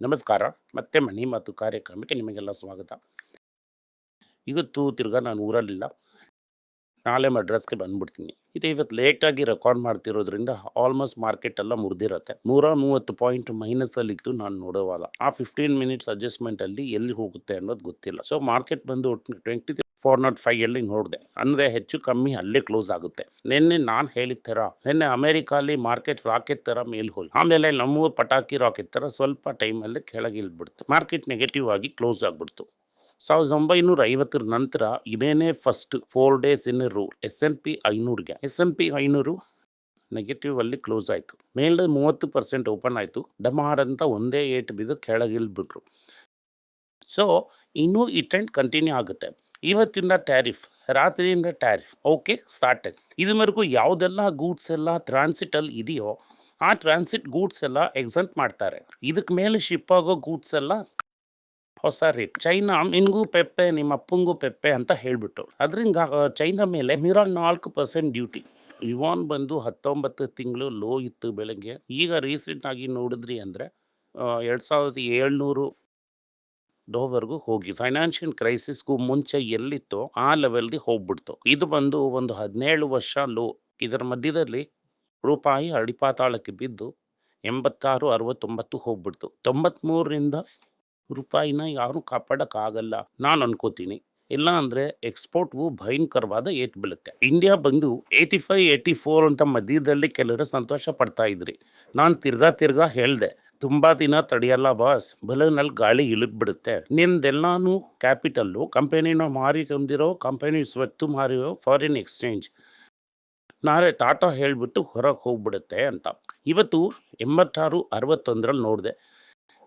ನಮಸ್ಕಾರ. ಮತ್ತೆ ಮನಿ ಮಾತು ಕಾರ್ಯಕ್ರಮಕ್ಕೆ ನಿಮಗೆಲ್ಲ ಸ್ವಾಗತ. ಇವತ್ತು ತಿರ್ಗಾ ನಾನು ಊರಲ್ಲಿಲ್ಲ. ನಾಳೆ ಮಡ್ರಾಸ್ಗೆ ಬಂದ್ಬಿಡ್ತೀನಿ. ಇದು ಇವತ್ತು ಲೇಟಾಗಿ ರೆಕಾರ್ಡ್ ಮಾಡ್ತಿರೋದ್ರಿಂದ ಆಲ್ಮೋಸ್ಟ್ ಮಾರ್ಕೆಟ್ ಎಲ್ಲ ಮುರಿದಿರತ್ತೆ. ನೂರ ಮೂವತ್ತು ಪಾಯಿಂಟ್ ಮೈನಸಲ್ಲಿತ್ತು ನಾನು ನೋಡೋವಾಗ ಆ ಫಿಫ್ಟೀನ್ ಮಿನಿಟ್ಸ್ ಅಡ್ಜಸ್ಟ್ಮೆಂಟಲ್ಲಿ ಎಲ್ಲಿ ಹೋಗುತ್ತೆ ಅನ್ನೋದು ಗೊತ್ತಿಲ್ಲ. ಸೊ ಮಾರ್ಕೆಟ್ ಬಂದು ಟ್ವೆಂಟಿ ಫೋರ್ ನಾಟ್ ಫೈವ್ ಅಲ್ಲಿ ನೋಡಿದೆ. ಅಂದರೆ ಹೆಚ್ಚು ಕಮ್ಮಿ ಅಲ್ಲೇ ಕ್ಲೋಸ್ ಆಗುತ್ತೆ. ನಿನ್ನೆ ನಾನು ಹೇಳಿದ ಥರ, ನಿನ್ನೆ ಅಮೇರಿಕಾಲಿ ಮಾರ್ಕೆಟ್ ರಾಕೆಟ್ ಥರ ಮೇಲೆ ಹೋಗಿ. ಆಮೇಲೆ ನಮ್ಮ ಪಟಾಕಿ ರಾಕೆಟ್ ಥರ ಸ್ವಲ್ಪ ಟೈಮಲ್ಲಿ ಕೆಳಗೆ ಇಳ್ಬಿಡ್ತು. ಮಾರ್ಕೆಟ್ ನೆಗೆಟಿವ್ ಆಗಿ ಕ್ಲೋಸ್ ಆಗಿಬಿಡ್ತು. ಸಾವಿರದ ಒಂಬೈನೂರ ಐವತ್ತರ ನಂತರ ಇದೇನೇ first four days in row S N P ಐನೂರಿಗೆ. S N P ಐನೂರು ನೆಗೆಟಿವ್ ಅಲ್ಲಿ ಕ್ಲೋಸ್ ಆಯಿತು. ಮೇಲೆ ಮೂವತ್ತು ಪರ್ಸೆಂಟ್ ಓಪನ್ ಆಯಿತು. ಡಮಾರ್ ಅಂತ ಒಂದೇ ಏಟ್ ಬಿದ್ದು ಕೆಳಗಿಲ್ಬಿಟ್ರು ಸೊ ಇನ್ನೂ ಈ ಟ್ರೆಂಡ್ ಕಂಟಿನ್ಯೂ ಆಗುತ್ತೆ. ಇವತ್ತಿನ ಟ್ಯಾರಿಫ್, ರಾತ್ರಿಯಿಂದ ಟ್ಯಾರಿಫ್, ಓಕೆ ಸ್ಟಾರ್ಟೆಡ್ ಇದುವರೆಗೂ ಯಾವುದೆಲ್ಲ ಗೂಡ್ಸ್ ಎಲ್ಲ ಟ್ರಾನ್ಸಿಟಲ್ಲಿ ಇದೆಯೋ, ಆ ಟ್ರಾನ್ಸಿಟ್ ಗೂಡ್ಸ್ ಎಲ್ಲ ಎಕ್ಸೆಂಟ್ ಮಾಡ್ತಾರೆ. ಇದಕ್ಕೆ ಮೇಲೆ ಶಿಪ್ ಆಗೋ ಗೂಡ್ಸ್ ಎಲ್ಲ ಹೊಸ ರೇಟ್ ಚೈನಾ ನಿನ್ಗೂ ಪೆಪ್ಪೆ, ನಿಮ್ಮ ಅಪ್ಪಂಗೂ ಪೆಪ್ಪೆ ಅಂತ ಹೇಳಿಬಿಟ್ಟು. ಅದರಿಂದ ಚೈನಾ ಮೇಲೆ ಮಿರಾ ನಾಲ್ಕು ಪರ್ಸೆಂಟ್ ಡ್ಯೂಟಿ ಯುವಾನ್ ಬಂದು ಹತ್ತೊಂಬತ್ತು ತಿಂಗಳು ಲೋ ಇತ್ತು ಬೆಳಗ್ಗೆ. ಈಗ ರೀಸೆಂಟಾಗಿ ನೋಡಿದ್ರಿ ಅಂದರೆ ಎರಡು ಸಾವಿರದ ಏಳ್ನೂರು ಡೋವರೆಗೂ ಹೋಗಿ ಫೈನಾನ್ಷಿಯಲ್ ಕ್ರೈಸಿಸ್ಗೂ ಮುಂಚೆ ಎಲ್ಲಿತ್ತೋ ಆ ಲೆವೆಲ್ಗೆ ಹೋಗ್ಬಿಡ್ತು. ಇದು ಬಂದು ಒಂದು ಹದಿನೇಳು ವರ್ಷ ಲೋ. ಇದರ ಮಧ್ಯದಲ್ಲಿ ರೂಪಾಯಿ ಅಡಿಪಾತಾಳಕ್ಕೆ ಬಿದ್ದು ಎಂಬತ್ತಾರು ಅರವತ್ತೊಂಬತ್ತು ಹೋಗ್ಬಿಡ್ತು. ತೊಂಬತ್ಮೂರರಿಂದ ರೂಪಾಯಿನ ಯಾರೂ ಕಾಪಾಡೋಕ್ಕಾಗಲ್ಲ ನಾನು ಅನ್ಕೋತೀನಿ. ಇಲ್ಲ ಅಂದರೆ ಎಕ್ಸ್ಪೋರ್ಟ್ಗೂ ಭಯಂಕರವಾದ ಏಟ್ ಬೀಳುತ್ತೆ. ಇಂಡಿಯಾ ಬಂದು ಏಯ್ಟಿ ಫೈವ್, ಏಯ್ಟಿ ಫೋರ್ ಅಂತ ಮಧ್ಯದಲ್ಲಿ ಕೆಲವರು ಸಂತೋಷ ಪಡ್ತಾ ಇದ್ರಿ. ನಾನು ತಿರ್ಗಾ ತಿರ್ಗಾ ಹೇಳ್ದೆ. ತುಂಬ ದಿನ ತಡೆಯಲ್ಲ, ಬಾಸ್. ಬಲೂನಲ್ಲಿ ಗಾಳಿ ಇಳಿದ್ಬಿಡುತ್ತೆ. ನಿಮ್ದೆಲ್ಲಾನು ಕ್ಯಾಪಿಟಲ್ಲು, ಕಂಪನಿನ ಮಾರಿಕೊಂಡಿರೋ, ಕಂಪನಿ ಸ್ವತ್ತು ಮಾರಿರೋ ಫಾರಿನ್ ಎಕ್ಸ್ಚೇಂಜ್ ನಾಳೆ ಟಾಟಾ ಹೇಳಿಬಿಟ್ಟು ಹೊರಗೆ ಹೋಗ್ಬಿಡುತ್ತೆ ಅಂತ. ಇವತ್ತು ಎಂಬತ್ತಾರು ಅರವತ್ತೊಂದರಲ್ಲಿ ನೋಡಿದೆ.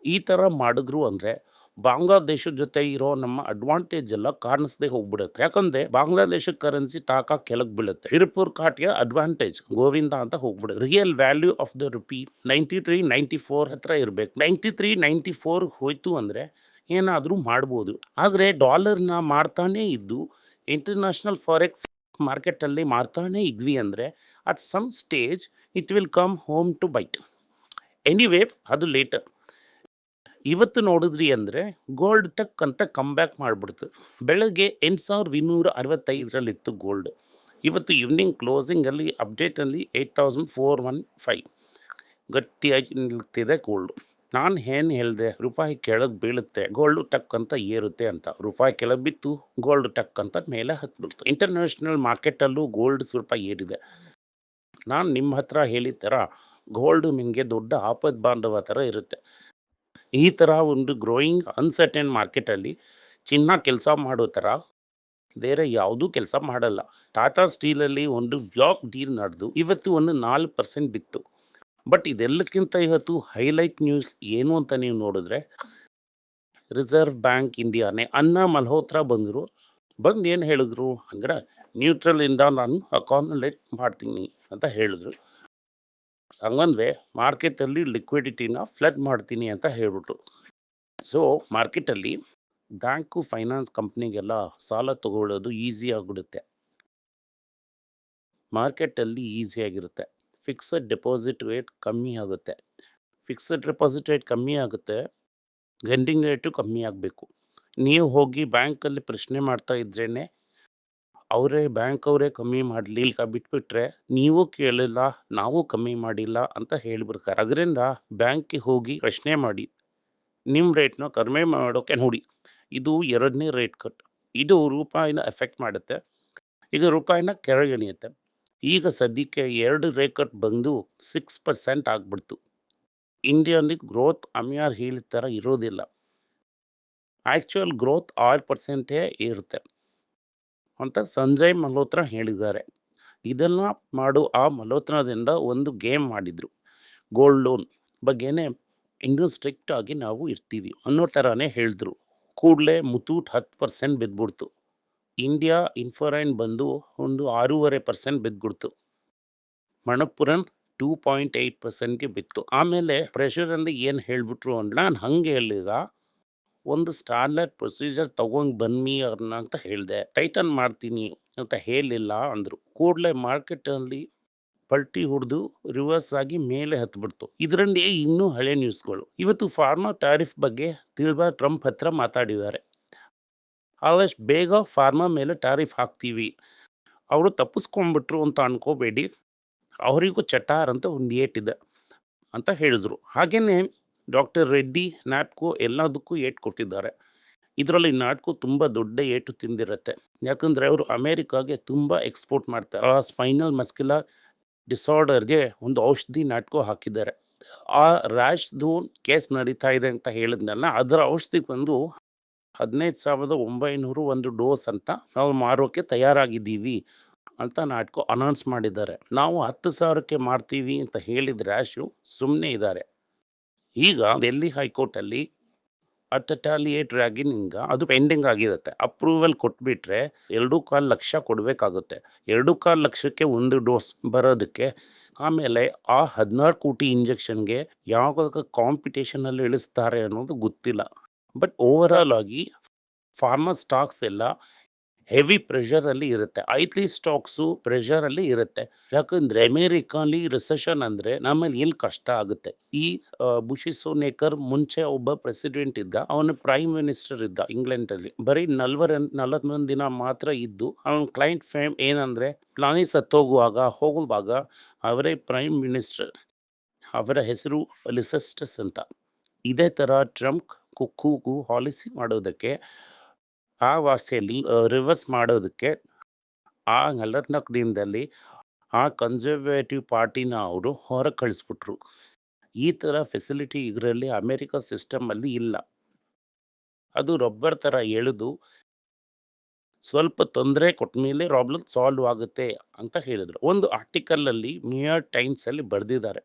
ಈ ಥರ ಮಾಡಿದ್ರು ಅಂದರೆ ಬಾಂಗ್ಲಾದೇಶದ ಜೊತೆ ಇರೋ ನಮ್ಮ ಅಡ್ವಾಂಟೇಜ್ ಎಲ್ಲ ಕಾಣಿಸದೆ ಹೋಗ್ಬಿಡುತ್ತೆ. ಯಾಕಂದ್ರೆ ಬಾಂಗ್ಲಾದೇಶದ ಕರೆನ್ಸಿ ಟಾಕಾ ಕೆಳಗೆ ಬೀಳುತ್ತೆ. ಹಿರ್ಪುರ್ ಕಾಟ್ಗೆ ಅಡ್ವಾಂಟೇಜ್ ಗೋವಿಂದ ಅಂತ ಹೋಗ್ಬಿಡುತ್ತೆ. Real value of the rupee ninety three ninety four ಹತ್ರ ಇರಬೇಕು. ನೈಂಟಿ ತ್ರೀ ನೈಂಟಿ ಫೋರ್ ಹೋಯ್ತು ಅಂದರೆ ಏನಾದರೂ ಮಾಡ್ಬೋದು. ಆದರೆ ಡಾಲರ್ನ ಮಾಡ್ತಾನೇ ಇದ್ದು ಇಂಟರ್ನ್ಯಾಷನಲ್ ಫಾರೆಕ್ಸ್ ಮಾರ್ಕೆಟಲ್ಲಿ ಮಾರ್ತಾನೇ ಇದ್ವಿ ಅಂದರೆ at some stage it will come home to bite anyway ಅದು ಲೇಟರ್ ಇವತ್ತು ನೋಡಿದ್ರಿ ಅಂದರೆ ಗೋಲ್ಡ್ ಟಕ್ ಅಂತ ಕಮ್ ಬ್ಯಾಕ್ ಮಾಡಿಬಿಡ್ತು. ಬೆಳಗ್ಗೆ ಎಂಟು ಸಾವಿರದ ಇನ್ನೂರ ಅರವತ್ತೈದರಲ್ಲಿತ್ತು ಗೋಲ್ಡ್ ಇವತ್ತು ಈವ್ನಿಂಗ್ ಕ್ಲೋಸಿಂಗಲ್ಲಿ ಅಪ್ಡೇಟಲ್ಲಿ eight thousand four one five ಗಟ್ಟಿಯಾಗಿ ನಿಲ್ತಿದೆ ಗೋಲ್ಡು ನಾನು ಏನು ಹೇಳಿದೆ? ರೂಪಾಯಿ ಕೆಳಗೆ ಬೀಳುತ್ತೆ ಗೋಲ್ಡು ಟಕ್ ಅಂತ ಏರುತ್ತೆ ಅಂತ. ರೂಪಾಯಿ ಕೆಳಗೆ ಬಿತ್ತು ಗೋಲ್ಡ್ ಟಕ್ ಅಂತ ಮೇಲೆ ಹತ್ಬಿಡ್ತು. ಇಂಟರ್ನ್ಯಾಷನಲ್ ಮಾರ್ಕೆಟಲ್ಲೂ ಗೋಲ್ಡ್ ಸ್ವಲ್ಪ ಏರಿದೆ. ನಾನು ನಿಮ್ಮ ಹತ್ರ ಹೇಳಿದ ಥರ ಗೋಲ್ಡು ನಿಮಗೆ ದೊಡ್ಡ ಆಪದ ಬಾಂಧವ ಥರ ಇರುತ್ತೆ. ಈ ಥರ ಒಂದು ಗ್ರೋಯಿಂಗ್ ಅನ್ಸರ್ಟೆನ್ ಮಾರ್ಕೆಟಲ್ಲಿ ಚಿನ್ನ ಕೆಲಸ ಮಾಡೋ ಥರ ಬೇರೆ ಯಾವುದೂ ಕೆಲಸ ಮಾಡಲ್ಲ. ಟಾಟಾ ಸ್ಟೀಲಲ್ಲಿ ಒಂದು ಬ್ಲಾಕ್ ಡೀಲ್ ನಡೆದು, ಇವತ್ತು ಒಂದು ನಾಲ್ಕು ಪರ್ಸೆಂಟ್ ಬಿತ್ತು. ಬಟ್ ಇದೆಲ್ಲಕ್ಕಿಂತ ಇವತ್ತು ಹೈಲೈಟ್ ನ್ಯೂಸ್ ಏನು ಅಂತ ನೀವು ನೋಡಿದ್ರೆ ರಿಸರ್ವ್ ಬ್ಯಾಂಕ್ ಇಂಡಿಯಾನೇ ಅನ್ನ ಮಲ್ಹೋತ್ರ ಬಂದರು. ಬಂದು ಏನು ಹೇಳಿದ್ರು? ಅಂದ್ರೆ ನ್ಯೂಟ್ರಲಿಂದ ನಾನು ಅಕಾಮಡೇಟ್ ಮಾಡ್ತೀನಿ ಅಂತ ಹೇಳಿದ್ರು. ಹಂಗಂದ್ರೆ ಮಾರ್ಕೆಟಲ್ಲಿ ಲಿಕ್ವಿಡಿಟಿನ ಫ್ಲಡ್ ಮಾಡ್ತೀನಿ ಅಂತ ಹೇಳ್ಬಿಟ್ರು. ಸೊ ಮಾರ್ಕೆಟಲ್ಲಿ ಬ್ಯಾಂಕು ಫೈನಾನ್ಸ್ ಕಂಪ್ನಿಗೆಲ್ಲ ಸಾಲ ತಗೊಳ್ಳೋದು ಈಸಿ ಆಗಿಬಿಡುತ್ತೆ. ಮಾರ್ಕೆಟಲ್ಲಿ ಈಸಿಯಾಗಿರುತ್ತೆ ಫಿಕ್ಸಡ್ ಡೆಪಾಸಿಟ್ ರೇಟ್ ಕಮ್ಮಿ ಆಗುತ್ತೆ. ಫಿಕ್ಸಡ್ ಡೆಪಾಸಿಟ್ ರೇಟ್ ಕಮ್ಮಿ ಆಗುತ್ತೆ. ಗಂಡಿಂಗ್ ರೇಟು ಕಮ್ಮಿ ಆಗಬೇಕು. ನೀವು ಹೋಗಿ ಬ್ಯಾಂಕಲ್ಲಿ ಪ್ರಶ್ನೆ ಮಾಡ್ತಾ ಇದ್ರೇ ಅವರೇ ಬ್ಯಾಂಕ್ ಅವರೇ ಕಮ್ಮಿ ಮಾಡಲಿ ಈಗ ಬಿಟ್ಬಿಟ್ರೆ ನೀವು ಕೇಳಿಲ್ಲ, ನಾವು ಕಮ್ಮಿ ಮಾಡಿಲ್ಲ ಅಂತ ಹೇಳಿಬಿಡ್ತಾರೆ. ಅದರಿಂದ ಬ್ಯಾಂಕಿಗೆ ಹೋಗಿ ಪ್ರಶ್ನೆ ಮಾಡಿ. ನಿಮ್ಮ ರೇಟ್ನ ಕಡಿಮೆ ಮಾಡೋಕ್ಕೆ ನೋಡಿ. ಇದು ಎರಡನೇ ರೇಟ್ ಕಟ್. ಇದು ರೂಪಾಯಿನ ಎಫೆಕ್ಟ್ ಮಾಡುತ್ತೆ. ಈಗ ರೂಪಾಯಿನ ಕೆಳಗಿಳಿಯುತ್ತೆ ಈಗ ಸದ್ಯಕ್ಕೆ ಎರಡು ರೇಟ್ ಕಟ್ ಬಂದು ಸಿಕ್ಸ್ ಪರ್ಸೆಂಟ್ ಆಗಿಬಿಡ್ತು. ಇಂಡಿಯಾದಲ್ಲಿ ಗ್ರೋತ್ ಅಮ್ಯಾರ್ ಹೇಳಿದ ಥರ ಇರೋದಿಲ್ಲ. ಆ್ಯಕ್ಚುಯಲ್ ಗ್ರೋತ್ ಆರು ಪರ್ಸೆಂಟೇ ಇರುತ್ತೆ. ಅಂತ ಸಂಜಯ್ ಮಲ್ಹೋತ್ರ ಹೇಳಿದ್ದಾರೆ. ಇದೆಲ್ಲ ಮಾಡು, ಆ ಮಲ್ಹೋತ್ರದಿಂದ ಒಂದು ಗೇಮ್ ಮಾಡಿದರು ಗೋಲ್ಡ್ ಲೋನ್ ಬಗ್ಗೆನೇ ಇನ್ನೂ ಸ್ಟ್ರಿಕ್ಟ್ ಆಗಿ ನಾವು ಇರ್ತೀವಿ ಅನ್ನೋ ಥರನೇ ಹೇಳಿದ್ರು. ಕೂಡಲೇ ಮುತೂಟ್ ಹತ್ತು ಪರ್ಸೆಂಟ್ ಬಿದ್ದುಬಿಡ್ತು ಇಂಡಿಯಾ ಇನ್ಫೋರೈನ್ ಬಂದು ಒಂದು ಆರೂವರೆ ಪರ್ಸೆಂಟ್ ಬಿದ್ದುಬಿಡ್ತು ಮಣಪುರನ್ ಟೂ ಪಾಯಿಂಟ್ ಏಯ್ಟ್ ಪರ್ಸೆಂಟ್ಗೆ ಬಿತ್ತು. ಆಮೇಲೆ ಪ್ರೆಷರಲ್ಲಿ ಏನು ಹೇಳಿಬಿಟ್ರು ಅಂದ್ರೆ ನಾನು ಹಂಗೆ ಹೇಳಿಗ ಒಂದು ಸ್ಟ್ಯಾಂಡರ್ಡ್ ಪ್ರೊಸೀಜರ್ ತಗೊಂಡು ಬನ್ನಿ ಅವ್ರನ್ನ ಅಂತ ಹೇಳಿದೆ. ಟೈಟನ್ ಮಾಡ್ತೀನಿ ಅಂತ ಹೇಳಿಲ್ಲ ಅಂದರು. ಕೂಡಲೇ ಮಾರ್ಕೆಟಲ್ಲಿ ಪಲ್ಟಿ ಹೊಡೆದು ರಿವರ್ಸ್ ಆಗಿ ಮೇಲೆ ಹತ್ಬಿಡ್ತು. ಇದರಲ್ಲಿ ಇನ್ನೂ ಹಳೆ ನ್ಯೂಸ್ಗಳು. ಇವತ್ತು ಫಾರ್ಮಾ ಟ್ಯಾರಿಫ್ ಬಗ್ಗೆ ತಿಳ್ಬಾ ಟ್ರಂಪ್ ಹತ್ರ ಮಾತಾಡಿದ್ದಾರೆ. ಆದಷ್ಟು ಬೇಗ ಫಾರ್ಮಾ ಮೇಲೆ ಟ್ಯಾರಿಫ್ ಹಾಕ್ತೀವಿ. ಅವರು ತಪ್ಪಿಸ್ಕೊಂಡ್ಬಿಟ್ರು ಅಂತ ಅನ್ಕೋಬೇಡಿ. ಅವರಿಗೂ ಚಟಾರ್ ಅಂತ ಒಂದು ಏಟಿದೆ ಅಂತ ಹೇಳಿದರು. ಹಾಗೆಯೇ ಡಾಕ್ಟರ್ ರೆಡ್ಡಿ ನಾಟ್ಕೋ ಎಲ್ಲದಕ್ಕೂ ಏಟ್ ಕೊಟ್ಟಿದ್ದಾರೆ. ಇದರಲ್ಲಿ ನಾಟ್ಕು ತುಂಬ ದೊಡ್ಡ ಏಟು ತಿಂದಿರುತ್ತೆ. ಯಾಕಂದರೆ ಅವರು ಅಮೇರಿಕಾಗೆ ತುಂಬ ಎಕ್ಸ್ಪೋರ್ಟ್ ಮಾಡ್ತಾರೆ. ಆ ಸ್ಪೈನಲ್ ಮಸ್ಕ್ಯುಲರ್ ಡಿಸಾರ್ಡರ್ಗೆ ಒಂದು ಔಷಧಿ ನಾಟ್ಕೋ ಹಾಕಿದ್ದಾರೆ. ಆ ರ್ಯಾಶ್ದು ಕೇಸ್ ನಡೀತಾ ಇದೆ ಅಂತ ಹೇಳಿದ್ನಲ್ಲ, ಅದರ ಔಷಧಿ ಬಂದು ಹದಿನೈದು ಸಾವಿರದ ಒಂಬೈನೂರು ಒಂದು ಡೋಸ್ ಅಂತ ನಾವು ಮಾರೋಕ್ಕೆ ತಯಾರಾಗಿದ್ದೀವಿ ಅಂತ ನಾಟ್ಕೋ ಅನೌನ್ಸ್ ಮಾಡಿದ್ದಾರೆ. ನಾವು ಹತ್ತು ಸಾವಿರಕ್ಕೆ ಮಾರ್ತೀವಿ ಅಂತ ಹೇಳಿದ ರ್ಯಾಶು ಸುಮ್ಮನೆ ಇದ್ದಾರೆ. ಈಗ ಡೆಲ್ಲಿ ಹೈಕೋರ್ಟಲ್ಲಿ ಅಟಟಾಲಿಯೇಟರ್ ಆಗಿ ನಿಂಗೆ ಅದು ಪೆಂಡಿಂಗ್ ಆಗಿರುತ್ತೆ. ಅಪ್ರೂವಲ್ ಕೊಟ್ಬಿಟ್ರೆ ಎರಡು ಕಾಲು ಲಕ್ಷ ಕೊಡಬೇಕಾಗುತ್ತೆ. ಎರಡು ಕಾಲು ಲಕ್ಷಕ್ಕೆ ಒಂದು ಡೋಸ್ ಬರೋದಕ್ಕೆ ಆಮೇಲೆ ಆ ಹದಿನಾರು ಕೋಟಿ ಇಂಜೆಕ್ಷನ್ಗೆ ಯಾವಾಗ ಕಾಂಪಿಟೇಷನಲ್ಲಿ ಇಳಿಸ್ತಾರೆ ಅನ್ನೋದು ಗೊತ್ತಿಲ್ಲ. ಬಟ್ ಓವರ್ ಆಲ್ ಆಗಿ ಫಾರ್ಮರ್ ಸ್ಟಾಕ್ಸ್ ಎಲ್ಲ ಹೆವಿ ಪ್ರೆಷರಲ್ಲಿ ಇರುತ್ತೆ. ಐತ್ಲಿ ಸ್ಟಾಕ್ಸು ಪ್ರೆಷರಲ್ಲಿ ಇರುತ್ತೆ. ಯಾಕಂದರೆ ಅಮೇರಿಕಾಲಿ ರಿಸೆಷನ್ ಅಂದರೆ ನಮ್ಮಲ್ಲಿ ಎಲ್ಲಿ ಕಷ್ಟ ಆಗುತ್ತೆ. ಈ ಬುಷಿ ಸೋನೇಕರ್ ಮುಂಚೆ ಒಬ್ಬ ಪ್ರೆಸಿಡೆಂಟ್ ಇದ್ದ, ಅವನು ಪ್ರೈಮ್ ಮಿನಿಸ್ಟರ್ ಇದ್ದ ಇಂಗ್ಲೆಂಡಲ್ಲಿ. ಬರೀ ನಲ್ವರ, ನಲವತ್ತೊಂದು ದಿನ ಮಾತ್ರ ಇದ್ದು, ಅವನ ಕ್ಲೈಂಟ್ ಫೇಮ್ ಏನಂದರೆ ಪ್ಲಾನಿ ಸತ್ತೋಗುವಾಗ, ಹೋಗುವಾಗ ಅವರೇ ಪ್ರೈಮ್ ಮಿನಿಸ್ಟರ್, ಅವರ ಹೆಸರು ಲಿಸೆಸ್ಟಸ್ ಅಂತ. ಇದೇ ಥರ ಟ್ರಂಪ್ ಕುಕ್ಕೂಗೂ ಹಾಲಿಸಿ ಮಾಡೋದಕ್ಕೆ ಆ ವಾಸೆಯಲ್ಲಿ ರಿವರ್ಸ್ ಮಾಡೋದಕ್ಕೆ ಆ ನಲವತ್ನಾಲ್ಕು ದಿನದಲ್ಲಿ ಆ ಕನ್ಸರ್ವೇಟಿವ್ ಪಾರ್ಟಿನ ಅವರು ಹೊರಗೆ ಕಳಿಸ್ಬಿಟ್ರು. ಈ ಥರ ಫೆಸಿಲಿಟಿ ಇದರಲ್ಲಿ ಅಮೇರಿಕ ಸಿಸ್ಟಮಲ್ಲಿ ಇಲ್ಲ. ಅದು ರಬ್ಬರ್ ಥರ ಎಳೆದು ಸ್ವಲ್ಪ ತೊಂದರೆ ಕೊಟ್ಟ ಮೇಲೆ ಪ್ರಾಬ್ಲಮ್ ಸಾಲ್ವ್ ಆಗುತ್ತೆ ಅಂತ ಹೇಳಿದರು. ಒಂದು ಆರ್ಟಿಕಲಲ್ಲಿ ನ್ಯೂಯಾರ್ಕ್ ಟೈಮ್ಸಲ್ಲಿ ಬರೆದಿದ್ದಾರೆ.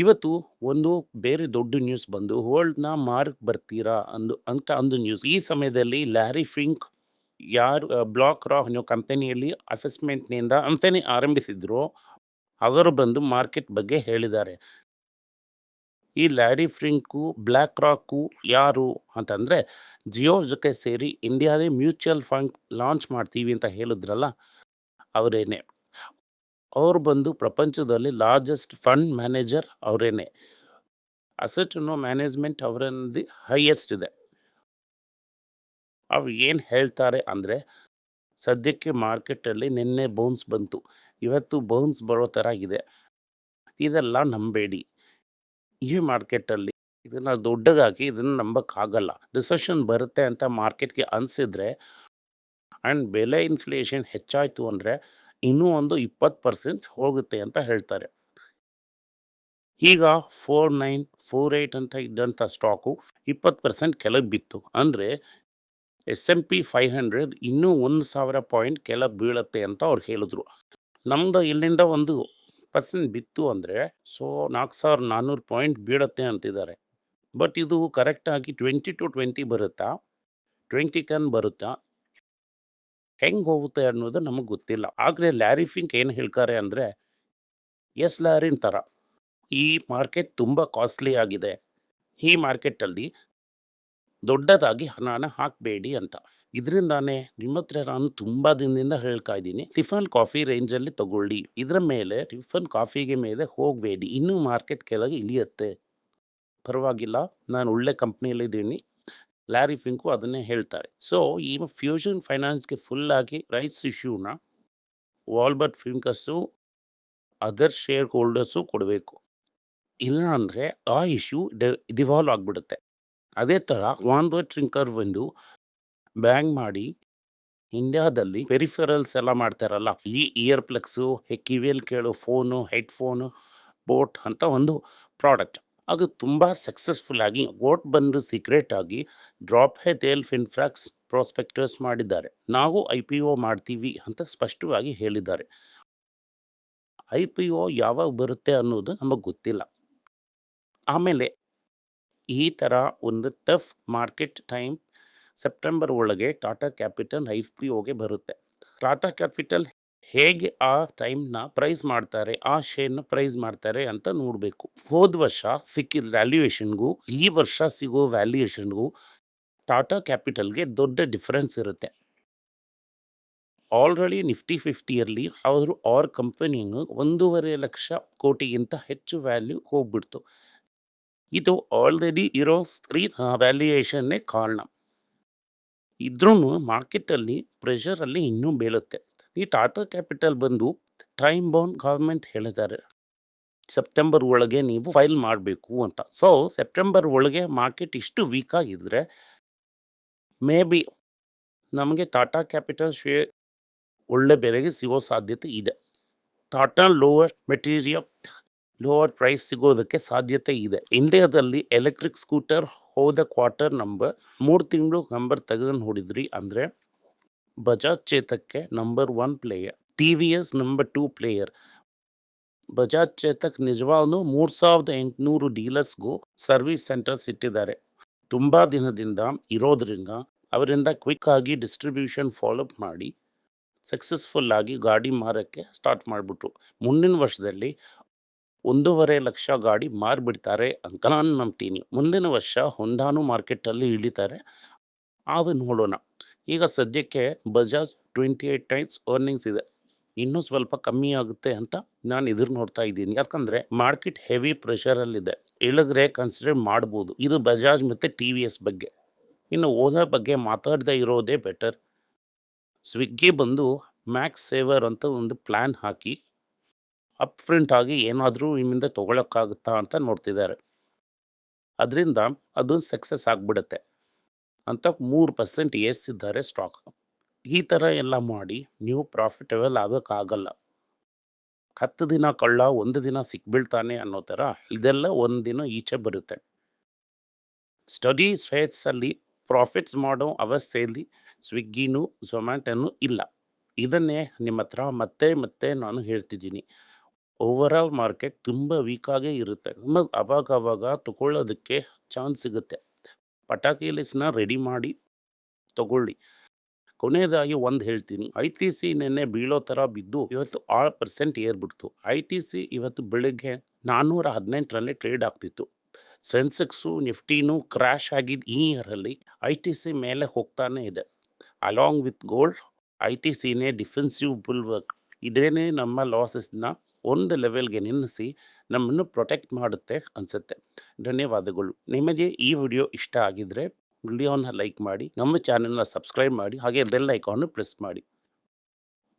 ಇವತ್ತು ಒಂದು ಬೇರೆ ದೊಡ್ಡ ನ್ಯೂಸ್ ಬಂದು, ವರ್ಲ್ಡ್ನ ಮಾರ್ಕ್ ಬರ್ತೀರಾ? ಅಂದು, ಅಂತ ಒಂದು ನ್ಯೂಸ್. ಈ ಸಮಯದಲ್ಲಿ ಲ್ಯಾರಿ ಫಿಂಕ್ ಯಾರು ಬ್ಲಾಕ್ ರಾಕ್ ನೀವು ಕಂಪನಿಯಲ್ಲಿ ಅಸೆಸ್ಮೆಂಟ್ನಿಂದ ಅಂತಲೇ ಆರಂಭಿಸಿದ್ರು. ಅವರು ಬಂದು ಮಾರ್ಕೆಟ್ ಬಗ್ಗೆ ಹೇಳಿದ್ದಾರೆ. ಈ ಲ್ಯಾರಿ ಫ್ರಿಂಕು ಬ್ಲ್ಯಾಕ್ ರಾಕು ಯಾರು ಅಂತಂದರೆ, ಜಿಯೋ ಜೊತೆ ಸೇರಿ ಇಂಡಿಯಾದೇ ಮ್ಯೂಚುವಲ್ ಫಂಡ್ ಲಾಂಚ್ ಮಾಡ್ತೀವಿ ಅಂತ ಹೇಳಿದ್ರಲ್ಲ, ಅವರೇನೆ. ಅವ್ರು ಬಂದು ಪ್ರಪಂಚದಲ್ಲಿ ಲಾರ್ಜೆಸ್ಟ್ ಫಂಡ್ ಮ್ಯಾನೇಜರ್ ಅವರೇನೆ. ಅಸೆಟ್ ಅನ್ನೋ ಮ್ಯಾನೇಜ್ಮೆಂಟ್ ದಿ ಹೈಯೆಸ್ಟ್ ಇದೆ. ಅವ್ರು ಏನು ಹೇಳ್ತಾರೆ ಅಂದರೆ, ಸದ್ಯಕ್ಕೆ ಮಾರ್ಕೆಟಲ್ಲಿ ನಿನ್ನೆ ಬೌನ್ಸ್ ಬಂತು. ಇವತ್ತು ಬೌನ್ಸ್ ಬರೋ ಥರ ಇದೆ. ಇದೆಲ್ಲ ನಂಬೇಡಿ. ಈ ಮಾರ್ಕೆಟಲ್ಲಿ ಇದನ್ನು ದೊಡ್ಡದಾಗಿ ಇದನ್ನು ನಂಬೋಕ್ಕಾಗಲ್ಲ ರಿಸೆಷನ್ ಬರುತ್ತೆ ಅಂತ ಮಾರ್ಕೆಟ್ಗೆ ಅನಿಸಿದ್ರೆ ಆ್ಯಂಡ್ ಬೆಲೆ ಇನ್ಫ್ಲೇಷನ್ ಹೆಚ್ಚಾಯಿತು ಅಂದರೆ ಇನ್ನೂ ಒಂದು ಇಪ್ಪತ್ತು ಪರ್ಸೆಂಟ್ ಹೋಗುತ್ತೆ ಅಂತ ಹೇಳ್ತಾರೆ. ಈಗ ಫೋರ್ ನೈನ್, ಫೋರ್ ಏಯ್ಟ್ ಅಂತ ಇದ್ದಂಥ ಸ್ಟಾಕು ಇಪ್ಪತ್ತು ಪರ್ಸೆಂಟ್ ಕೆಳಗೆ ಬಿತ್ತು. ಅಂದರೆ S M P five hundred ಇನ್ನೂ ಒಂದು ಸಾವಿರ ಪಾಯಿಂಟ್ ಕೆಳಗೆ ಬೀಳುತ್ತೆ ಅಂತ ಅವ್ರು ಹೇಳಿದ್ರು. ನಮ್ಮದು ಇಲ್ಲಿಂದ ಒಂದು ಪರ್ಸೆಂಟ್ ಬಿತ್ತು ಅಂದರೆ, ಸೊ ನಾಲ್ಕು ಸಾವಿರ ನಾನ್ನೂರು ಪಾಯಿಂಟ್ ಬೀಳುತ್ತೆ ಅಂತಿದ್ದಾರೆ. ಬಟ್ ಇದು ಕರೆಕ್ಟಾಗಿ ಟ್ವೆಂಟಿ ಟು ಟ್ವೆಂಟಿ ಬರುತ್ತಾ? ಟ್ವೆಂಟಿ ಕನ್ ಬರುತ್ತಾ? ಹೆಂಗೆ ಹೋಗುತ್ತೆ ಅನ್ನೋದು ನಮಗೆ ಗೊತ್ತಿಲ್ಲ. ಆದರೆ ಲ್ಯಾರಿ ಫಿಂಕ್ ಏನು ಹೇಳ್ತಾರೆ ಅಂದರೆ, ಎಸ್ ಲ್ಯಾರಿನ್ ಥರ ಈ ಮಾರ್ಕೆಟ್ ತುಂಬ ಕಾಸ್ಟ್ಲಿ ಆಗಿದೆ. ಈ ಮಾರ್ಕೆಟಲ್ಲಿ ದೊಡ್ಡದಾಗಿ ಹಣನ ಹಾಕಬೇಡಿ ಅಂತ. ಇದರಿಂದಾನೇ ನಿಮ್ಮ ಹತ್ರ ನಾನು ತುಂಬ ದಿನದಿಂದ ಹೇಳ್ತಾ ಇದ್ದೀನಿ, ಟಿಫನ್ ಕಾಫಿ ರೇಂಜಲ್ಲಿ ತಗೊಳ್ಳಿ. ಇದರ ಮೇಲೆ ಟಿಫನ್ ಕಾಫಿಗೆ ಮೇಲೆ ಹೋಗಬೇಡಿ. ಇನ್ನೂ ಮಾರ್ಕೆಟ್ ಕೆಳಗೆ ಇಳಿಯುತ್ತೆ. ಪರವಾಗಿಲ್ಲ, ನಾನು ಒಳ್ಳೆ ಕಂಪ್ನಿಯಲ್ಲಿದ್ದೀನಿ. ಲ್ಯಾರಿ ಫಿಂಕು ಅದನ್ನೇ ಹೇಳ್ತಾರೆ. ಸೊ ಈ ಫ್ಯೂಷನ್ ಫೈನಾನ್ಸ್ಗೆ ಫುಲ್ಲಾಗಿ ರೈಟ್ಸ್ ಇಶ್ಯೂನ ವಾಲ್ಬರ್ಟ್ ಫಿಂಕಸ್ಸು ಅದರ್ ಶೇರ್ ಹೋಲ್ಡರ್ಸು ಕೊಡಬೇಕು. ಇಲ್ಲ ಅಂದರೆ ಆ ಇಶ್ಯೂ ಡಿವಾಲ್ವ್ ಆಗಿಬಿಡುತ್ತೆ. ಅದೇ ಥರ ವಾನ್ವರ್ ಟ್ರಿಂಕರ್ ಒಂದು ಬ್ಯಾಂಗ್ ಮಾಡಿ ಇಂಡಿಯಾದಲ್ಲಿ ಪೆರಿಫೆರಲ್ಸ್ ಎಲ್ಲ ಮಾಡ್ತಾರಲ್ಲ, ಈ ಇಯರ್ ಪ್ಲಗ್ಸು ಕಿವಿಯಲ್ಲಿ ಕೇಳೋ ಫೋನು ಹೆಡ್ಫೋನು ಬೋಟ್ ಅಂತ ಒಂದು ಪ್ರಾಡಕ್ಟ್ ಅದು ತುಂಬ ಸಕ್ಸಸ್ಫುಲ್ ಆಗಿ ಗೋಟ್ ಬಂದು ಸೀಕ್ರೆಟ್ ಆಗಿ ಡ್ರಾಪ್ ಹೆ ತೇಲ್ ಫಿನ್ಫ್ರಾಕ್ಸ್ ಪ್ರಾಸ್ಪೆಕ್ಟರ್ಸ್ ಮಾಡಿದ್ದಾರೆ. ನಾವು ಐ ಪಿ ಒ ಮಾಡ್ತೀವಿ ಅಂತ ಸ್ಪಷ್ಟವಾಗಿ ಹೇಳಿದ್ದಾರೆ. ಐ ಪಿ ಒ ಯಾವಾಗ ಬರುತ್ತೆ ಅನ್ನೋದು ನಮಗೆ ಗೊತ್ತಿಲ್ಲ. ಆಮೇಲೆ, ಈ ಥರ ಒಂದು ಟಫ್ ಮಾರ್ಕೆಟ್ ಟೈಮ್ ಸೆಪ್ಟೆಂಬರ್ ಒಳಗೆ ಟಾಟಾ ಕ್ಯಾಪಿಟಲ್ ಐ ಪಿ ಒಗೆ ಬರುತ್ತೆ. ಟಾಟಾ ಕ್ಯಾಪಿಟಲ್ ಹೇಗೆ ಆ ಟೈಮ್ನ ಪ್ರೈಸ್ ಮಾಡ್ತಾರೆ, ಆ ಶೇರ್ನ ಪ್ರೈಸ್ ಮಾಡ್ತಾರೆ ಅಂತ ನೋಡಬೇಕು. ಹೋದ ವರ್ಷ ಸಿಕ್ಕಿದ ವ್ಯಾಲ್ಯೂಯೇಷನ್ಗೂ, ಈ ವರ್ಷ ಸಿಗೋ ವ್ಯಾಲ್ಯೂಯೇಷನ್ಗೂ ಟಾಟಾ ಕ್ಯಾಪಿಟಲ್ಗೆ ದೊಡ್ಡ ಡಿಫ್ರೆನ್ಸ್ ಇರುತ್ತೆ. ಆಲ್ರೆಡಿ ನಿಫ್ಟಿ ಫಿಫ್ಟಿಯಲ್ಲಿ ಅವರು, ಅವ್ರ ಕಂಪನಿಯನ್ನು ಒಂದೂವರೆ ಲಕ್ಷ ಕೋಟಿಗಿಂತ ಹೆಚ್ಚು ವ್ಯಾಲ್ಯೂ ಹೋಗ್ಬಿಡ್ತು. ಇದು ಆಲ್ರೆಡಿ ಇರೋ ಸ್ತ್ರೀ ವ್ಯಾಲ್ಯೂಯೇಷನ್ನೇ ಕಾರಣ. ಇದ್ರೂ ಮಾರ್ಕೆಟಲ್ಲಿ ಪ್ರೆಷರಲ್ಲಿ ಇನ್ನೂ ಬೀಳುತ್ತೆ. ಈ ಟಾಟಾ ಕ್ಯಾಪಿಟಲ್ ಬಂದು ಟೈಮ್ ಬೌಂಡ್ ಗೌರ್ಮೆಂಟ್ ಹೇಳಿದ್ದಾರೆ. ಸೆಪ್ಟೆಂಬರ್ ಒಳಗೆ ನೀವು ಫೈಲ್ ಮಾಡಬೇಕು ಅಂತ. ಸೊ ಸೆಪ್ಟೆಂಬರ್ ಒಳಗೆ ಮಾರ್ಕೆಟ್ ಇಷ್ಟು ವೀಕ್ ಆಗಿದ್ದರೆ ಮೇ ಬಿ ನಮಗೆ ಟಾಟಾ ಕ್ಯಾಪಿಟಲ್ ಶೇರ್ ಒಳ್ಳೆ ಬೆಲೆಗೆ ಸಿಗೋ ಸಾಧ್ಯತೆ ಇದೆ. Tata lower material lower price ಸಿಗೋದಕ್ಕೆ ಸಾಧ್ಯತೆ ಇದೆ. ಇಂಡಿಯಾದಲ್ಲಿ ಎಲೆಕ್ಟ್ರಿಕ್ ಸ್ಕೂಟರ್ ಹೋದ ಕ್ವಾರ್ಟರ್ ನಂಬರ್ ಮೂರು ತಿಂಗಳು ನಂಬರ್ ತೆಗೆದು ನೋಡಿದ್ರಿ ಅಂದರೆ Bajaj ಚೇತಕ್ಗೆ number one player T V S number two player Bajaj Chetak ನಿಜವಾಗ್ಲೂ ಮೂರು ಸಾವಿರದ ಎಂಟುನೂರು ಡೀಲರ್ಸ್ಗೂ ಸರ್ವಿಸ್ ಸೆಂಟರ್ಸ್ ಇಟ್ಟಿದ್ದಾರೆ. ತುಂಬ ದಿನದಿಂದ ಇರೋದ್ರಿಂದ ಅವರಿಂದ ಕ್ವಿಕ್ ಆಗಿ ಡಿಸ್ಟ್ರಿಬ್ಯೂಷನ್ ಫಾಲೋಅಪ್ ಮಾಡಿ ಸಕ್ಸಸ್ಫುಲ್ ಆಗಿ ಗಾಡಿ ಮಾರೋಕ್ಕೆ ಸ್ಟಾರ್ಟ್ ಮಾಡಿಬಿಟ್ರು. ಮುಂದಿನ ವರ್ಷದಲ್ಲಿ ಒಂದೂವರೆ ಲಕ್ಷ ಗಾಡಿ ಮಾರಿಬಿಡ್ತಾರೆ ಅಂತ ನಾನು ನಂಬ್ತೀನಿ. ಮುಂದಿನ ವರ್ಷ ಹೊಂದಾನು ಮಾರ್ಕೆಟಲ್ಲಿ ಇಳಿತಾರೆ. ಆಗ ನೋಡೋಣ. ಈಗ ಸದ್ಯಕ್ಕೆ Bajaj twenty eight times earnings ಇದೆ. ಇನ್ನೂ ಸ್ವಲ್ಪ ಕಮ್ಮಿ ಆಗುತ್ತೆ ಅಂತ ನಾನು ಎದುರು ನೋಡ್ತಾ ಇದ್ದೀನಿ. ಯಾಕಂದರೆ ಮಾರ್ಕೆಟ್ ಹೆವಿ ಪ್ರೆಷರಲ್ಲಿದೆ ಇಳಿದ್ರೆ ಕನ್ಸಿಡರ್ ಮಾಡ್ಬೋದು. ಇದು ಬಜಾಜ್ ಮತ್ತು ಟಿ ವಿ ಎಸ್ ಬಗ್ಗೆ. ಇನ್ನು ಓದೋ ಬಗ್ಗೆ ಮಾತಾಡದೇ ಇರೋದೇ ಬೆಟರ್ ಸ್ವಿಗ್ಗಿ ಬಂದು ಮ್ಯಾಕ್ಸ್ ಸೇವರ್ ಅಂತ ಒಂದು ಪ್ಲ್ಯಾನ್ ಹಾಕಿ ಅಪ್ ಫ್ರಂಟ್ ಆಗಿ ಏನಾದರೂ ನಿಮ್ಮಿಂದ ತೊಗೊಳಕ್ಕಾಗುತ್ತಾ ಅಂತ ನೋಡ್ತಿದ್ದಾರೆ. ಅದರಿಂದ ಅದು ಸಕ್ಸಸ್ ಆಗಿಬಿಡುತ್ತೆ. ಅಂತ ಮೂರು ಪರ್ಸೆಂಟ್ ಏರಿಸಿದ್ದಾರೆ ಸ್ಟಾಕ್ ಈ ಥರ ಎಲ್ಲ ಮಾಡಿ ನೀವು ಪ್ರಾಫಿಟಬಲ್ ಆಗೋಕ್ಕಾಗಲ್ಲ ಹತ್ತು ದಿನ ಕಳ್ಳ, ಒಂದು ದಿನ ಸಿಕ್ಬೀಳ್ತಾನೆ ಅನ್ನೋ ಥರ ಇದೆಲ್ಲ ಒಂದು ದಿನ ಈಚೆ ಬರುತ್ತೆ. ಸ್ಟಡಿ ಫೇಟ್ಸಲ್ಲಿ ಪ್ರಾಫಿಟ್ಸ್ ಮಾಡೋ ಅವಸ್ಥೆಯಲ್ಲಿ ಸ್ವಿಗ್ಗಿನೂ ಝೊಮ್ಯಾಟೋನೂ ಇಲ್ಲ. ಇದನ್ನೇ ನಿಮ್ಮ ಹತ್ರ ಮತ್ತೆ ಮತ್ತೆ ನಾನು ಹೇಳ್ತಿದ್ದೀನಿ. ಓವರಾಲ್ ಮಾರ್ಕೆಟ್ ತುಂಬ ವೀಕಾಗೇ ಇರುತ್ತೆ. ನಿಮಗೆ ಅವಾಗ ಅವಾಗ ತಗೊಳ್ಳೋದಕ್ಕೆ ಚಾನ್ಸ್ ಸಿಗುತ್ತೆ. ಪಟಾಕಿ ಲಿಸ್ಟ್ನ ರೆಡಿ ಮಾಡಿ ತಗೊಳ್ಳಿ. ಕೊನೆಯದಾಗಿ ಒಂದು ಹೇಳ್ತೀನಿ. ಐ ಟಿ ಸಿ ನೆನ್ನೆ ಬೀಳೋ ಥರ ಬಿದ್ದು ಇವತ್ತು ಆರು ಪರ್ಸೆಂಟ್ ಏರ್ಬಿಡ್ತು ಐ ಟಿ ಸಿ ಇವತ್ತು ಬೆಳಗ್ಗೆ ನಾನ್ನೂರ ಹದಿನೆಂಟರಲ್ಲಿ ಟ್ರೇಡ್ ಆಗ್ತಿತ್ತು. ಸೆನ್ಸೆಕ್ಸು, ನಿಫ್ಟಿನೂ ಕ್ರ್ಯಾಶ್ ಆಗಿದ್ದ ಈ ಇಯರಲ್ಲಿ ಐ ಟಿ ಸಿ ಮೇಲೆ ಹೋಗ್ತಾನೆ ಇದೆ. Along with gold, I T ಸಿನೇ defensive bulwark. ಇದೇನೇ ನಮ್ಮ ಲಾಸಸ್ನ ಒಂದು ಲೆವೆಲ್ಗೆ ನಿಲ್ಲಿಸಿ ನಮ್ಮನ್ನು ಪ್ರೊಟೆಕ್ಟ್ ಮಾಡುತ್ತೆ ಅನಿಸುತ್ತೆ. ಧನ್ಯವಾದಗಳು. ನಿಮಗೆ ಈ ವಿಡಿಯೋ ಇಷ್ಟ ಆಗಿದ್ದರೆ ವಿಡಿಯೋನ ಲೈಕ್ ಮಾಡಿ, ನಮ್ಮ ಚಾನೆಲ್ನ ಸಬ್ಸ್ಕ್ರೈಬ್ ಮಾಡಿ, ಹಾಗೆ ಬೆಲ್ ಐಕಾನ್ನು ಪ್ರೆಸ್ ಮಾಡಿ.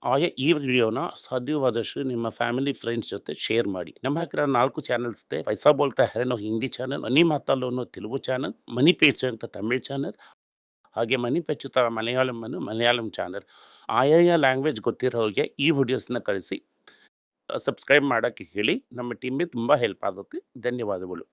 ಆಯಾ ಈ ವಿಡಿಯೋನ ಸಾಧ್ಯವಾದಷ್ಟು ನಿಮ್ಮ ಫ್ಯಾಮಿಲಿ ಫ್ರೆಂಡ್ಸ್ ಜೊತೆ ಶೇರ್ ಮಾಡಿ. ನಮ್ಮ ಹತ್ತಿರ ನಾಲ್ಕು ಚಾನಲ್ಸ್ ಇದೆ. ಪೈಸಾ ಬೋಲ್ತಾ ಹೆರನೋ ಹಿಂದಿ ಚಾನಲ್ ಮನಿ ಅನ್ನೋ ತೆಲುಗು ಚಾನಲ್, ಮನಿ ಪೇಚ್ ಅಂತ ತಮಿಳ್ ಚಾನಲ್, ಹಾಗೆ ಮನಿ ಪೆಚ್ಚುತ್ತಾ ಮಲಯಾಳಂ ಅನ್ನು ಮಲಯಾಳಂ ಚಾನಲ್. ಆಯಾಯ ಲ್ಯಾಂಗ್ವೇಜ್ ಗೊತ್ತಿರೋರಿಗೆ ಈ ವಿಡಿಯೋಸ್ನ ಕಳಿಸಿ. ಸಬ್ಸ್ಕ್ರೈಬ್ ಮಾಡೋಕ್ಕೆ ಹೇಳಿ ನಮ್ಮ ಟೀಮಿಗೆ ತುಂಬ ಹೆಲ್ಪ್ ಆಗುತ್ತೆ ಧನ್ಯವಾದಗಳು.